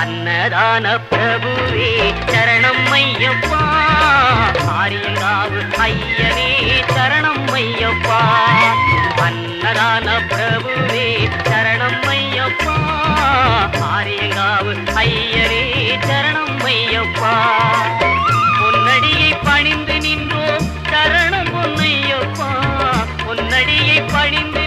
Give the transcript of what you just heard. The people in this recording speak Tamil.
அன்னதான பிரபுவே சரணம் ஐயப்பா. ஆரியங்காவு ஐயனே சரணம் ஐயப்பா. அன்னதான பிரபுவே சரணம் ஐயப்பா. ஆரியங்காவு ஐயனே சரணம் ஐயப்பா. பொன்னடியை பணிந்து நின்றோம் சரணம் பொன்னையப்பா. பொன்னடியை பணிந்து